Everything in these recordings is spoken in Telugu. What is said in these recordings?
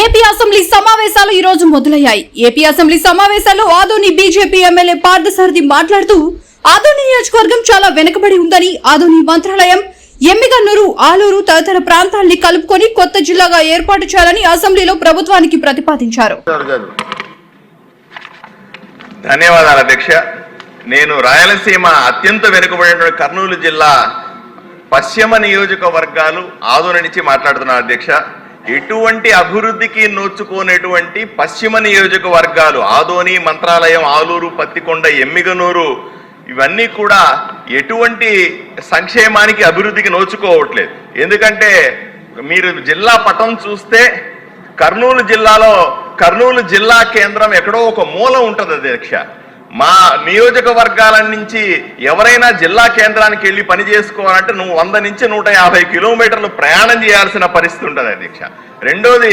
ఏపీ అసెంబ్లీ సమావేశాలు ఈ రోజు మొదలయ్యాయి. ఏపీ అసెంబ్లీ సమావేశాల్లో ఆదోని బీజేపీ ఎమ్మెల్యే పార్థసారథి మాట్లాడుతూ ఆదోని నియోజకవర్గం చాలా వెనుకబడి ఉందని ఆదోని మంత్రాలయం ఎమ్మిగన్నూరు ఆలూరు తదితర ప్రాంతాల్ని కలుపుకొని కొత్త జిల్లాగా ఏర్పాటు చేయాలని అసెంబ్లీలో ప్రభుత్వానికి ప్రతిపాదించారు. ధన్యవాదాల ధన్యవాదాలు అధ్యక్ష. నేను రాయలసీమ అత్యంత వెనుకబడిన కర్నూలు జిల్లా పశ్చిమ నియోజకవర్గాలు ఆదోని నుంచి మాట్లాడుతున్నాను అధ్యక్ష. ఎటువంటి అభివృద్ధికి నోచుకోనటువంటి పశ్చిమ నియోజకవర్గాలు ఆదోని మంత్రాలయం ఆలూరు పత్తికొండ ఎమ్మిగనూరు ఇవన్నీ కూడా ఎటువంటి సంక్షేమానికి అభివృద్ధికి నోచుకోవట్లేదు. ఎందుకంటే మీరు జిల్లా పటం చూస్తే కర్నూలు జిల్లాలో కర్నూలు జిల్లా కేంద్రం ఎక్కడో ఒక మూల ఉంటుంది అధ్యక్ష. మా నియోజకవర్గాల నుంచి ఎవరైనా జిల్లా కేంద్రానికి వెళ్ళి పని చేసుకోవాలంటే నువ్వు వంద నుంచి నూట యాభై కిలోమీటర్లు ప్రయాణం చేయాల్సిన పరిస్థితి ఉంటుంది అధ్యక్ష. రెండోది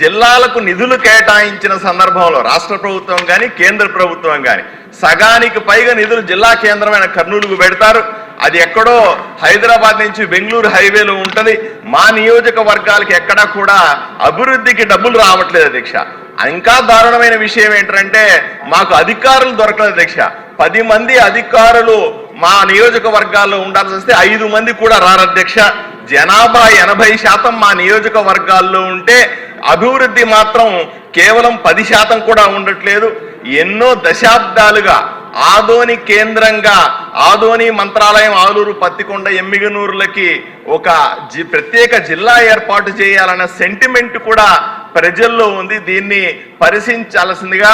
జిల్లాలకు నిధులు కేటాయించిన సందర్భంలో రాష్ట్ర ప్రభుత్వం కానీ కేంద్ర ప్రభుత్వం కానీ సగానికి పైగా నిధులు జిల్లా కేంద్రమైన కర్నూలుకు పెడతారు. అది ఎక్కడో హైదరాబాద్ నుంచి బెంగళూరు హైవేలో ఉంటుంది. మా నియోజకవర్గాలకి ఎక్కడా కూడా అభివృద్ధికి డబ్బులు రావట్లేదు అధ్యక్ష. ఇంకా దారుణమైన విషయం ఏంటంటే మాకు అధికారులు దొరకలేదు అధ్యక్ష పది మంది అధికారులు మా నియోజకవర్గాల్లో ఉండాల్సి వస్తే ఐదు మంది కూడా రారు అధ్యక్ష జనాభా ఎనభై శాతం మా నియోజకవర్గాల్లో ఉంటే అభివృద్ధి మాత్రం కేవలం పది శాతం కూడా ఉండట్లేదు. ఎన్నో దశాబ్దాలుగా ఆదోని కేంద్రంగా ఆదోని మంత్రాలయం ఆలూరు పత్తికొండ ఎమ్మిగనూరులకి ఒక జి ప్రత్యేక జిల్లా ఏర్పాటు చేయాలన్న సెంటిమెంట్ కూడా ప్రజల్లో ఉంది. దీన్ని పరిశీలించాల్సిందిగా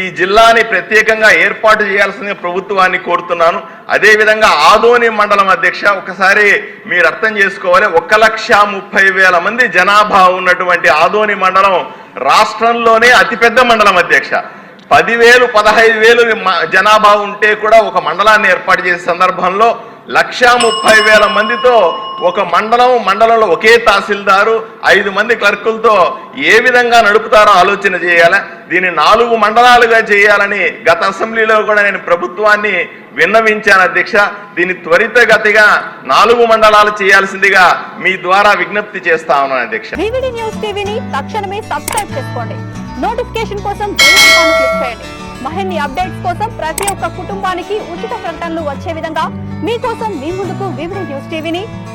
ఈ జిల్లాని ప్రత్యేకంగా ఏర్పాటు చేయాల్సిందిగా ప్రభుత్వాన్ని కోరుతున్నాను. అదేవిధంగా ఆదోని మండలం అధ్యక్ష ఒకసారి మీరు అర్థం చేసుకోవాలి. ఒక లక్ష ముప్పై వేల మంది జనాభా ఉన్నటువంటి ఆదోని మండలం రాష్ట్రంలోనే అతిపెద్ద మండలం అధ్యక్ష. పదివేలు పదహైదు వేలు జనాభా ఉంటే కూడా ఒక మండలాన్ని ఏర్పాటు చేసే సందర్భంలో లక్షా ముప్పై వేల మందితో ఒక మండలం మండలంలో ఒకే తహసీల్దారు ఐదు మంది క్లర్కులతో ఏ విధంగా నడుపుతారో ఆలోచన చేయాలి? దీన్ని నాలుగు మండలాలుగా చేయాలని గత అసెంబ్లీలో కూడా నేను ప్రభుత్వాన్ని విన్నవించాను అధ్యక్ష. దీన్ని త్వరితగతిగా నాలుగు మండలాలు చేయాల్సిందిగా మీ ద్వారా విజ్ఞప్తి చేస్తా ఉన్నాను అధ్యక్ష. న్యూస్ టీవీని తక్షణమే సబ్స్క్రైబ్ చేసుకోండి. నోటిఫికేషన్ కోసం క్లిక్ చేయండి. మరిన్ని అప్డేట్స్ కోసం ప్రతి ఒక్క కుటుంబానికి ఉచిత ప్రకటనలు వచ్చే విధంగా మీకోసం మీ ముందుకు వివిధ న్యూస్ టీవీని